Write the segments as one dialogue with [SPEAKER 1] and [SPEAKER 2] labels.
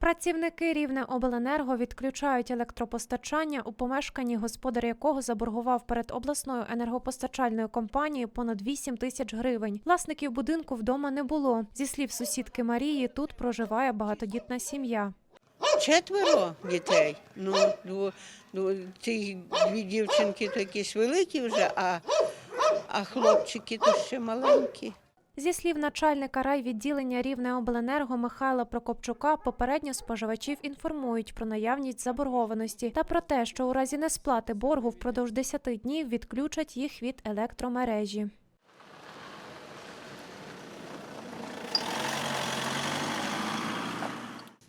[SPEAKER 1] Працівники Рівне Обленерго відключають електропостачання у помешканні, господар якого заборгував перед обласною енергопостачальною компанією понад 8 тисяч гривень. Власників будинку вдома не було. Зі слів сусідки Марії, тут проживає багатодітна сім'я.
[SPEAKER 2] Четверо дітей. Ну, ну, ці дві дівчинки то якісь великі вже, а, а хлопчики то ще маленькі.
[SPEAKER 1] Зі слів начальника райвідділення Рівне Обленерго Михайла Прокопчука, попередньо споживачів інформують про наявність заборгованості та про те, що у разі несплати боргу впродовж 10 днів відключать їх від електромережі.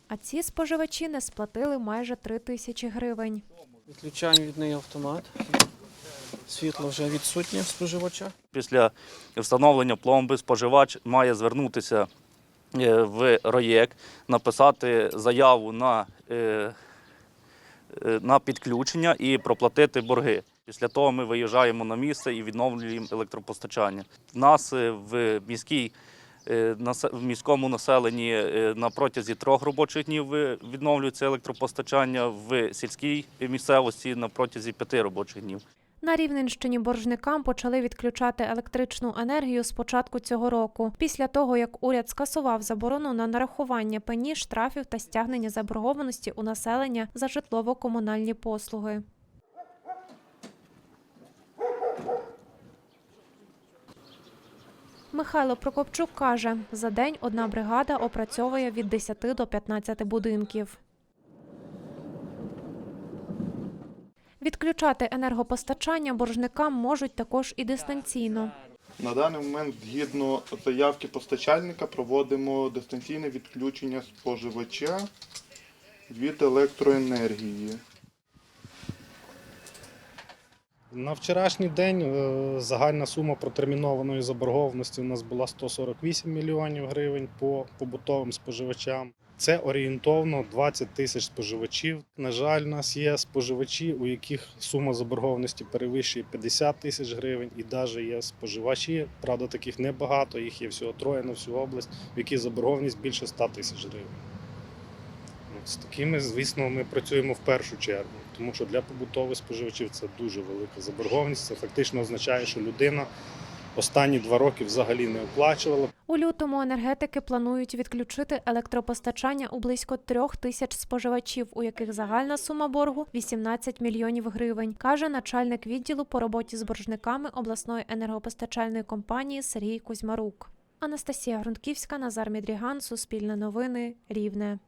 [SPEAKER 1] А ці споживачі не сплатили майже 3 тисячі гривень.
[SPEAKER 3] Відключаємо від неї автомат. Світло вже відсутнє споживача.
[SPEAKER 4] Після встановлення пломби споживач має звернутися е, в РОЄК, написати заяву на, е, е, на підключення і проплатити борги. Після того ми виїжджаємо на місце і відновлюємо електропостачання. В нас в міській в міському населенні на протязі трьох робочих днів відновлюється електропостачання, в сільській місцевості на протязі п'яти робочих днів.
[SPEAKER 1] На Рівненщині боржникам почали відключати електричну енергію з початку цього року, після того як уряд скасував заборону на нарахування пені, штрафів та стягнення заборгованості у населення за житлово-комунальні послуги. Михайло Прокопчук каже, за день одна бригада опрацьовує від 10 до 15 будинків. Відключати енергопостачання боржникам можуть також і дистанційно.
[SPEAKER 5] На даний момент, згідно заявки постачальника, проводимо дистанційне відключення споживача від електроенергії.
[SPEAKER 6] На вчорашній день е, загальна сума протермінованої заборгованості у нас була 148 мільйонів гривень по побутовим споживачам. Це орієнтовно 20 тисяч споживачів. На жаль, у нас є споживачі, у яких сума заборгованості перевищує 50 тисяч гривень, і навіть є споживачі, правда, таких небагато, їх є всього троє на всю область, в яких заборгованість більше 100 тисяч гривень. Ну, З такими, звісно, ми працюємо в першу чергу, тому що для побутових споживачів це дуже велика заборгованість. Це фактично означає, що людина останні два роки взагалі не оплачувала.
[SPEAKER 1] У лютому енергетики планують відключити електропостачання у близько трьох тисяч споживачів, у яких загальна сума боргу 18 мільйонів гривень, каже начальник відділу по роботі з боржниками обласної енергопостачальної компанії Сергій Кузьмарук. Анастасія Грунтківська, Назар Мідріган, Суспільне новини, Рівне.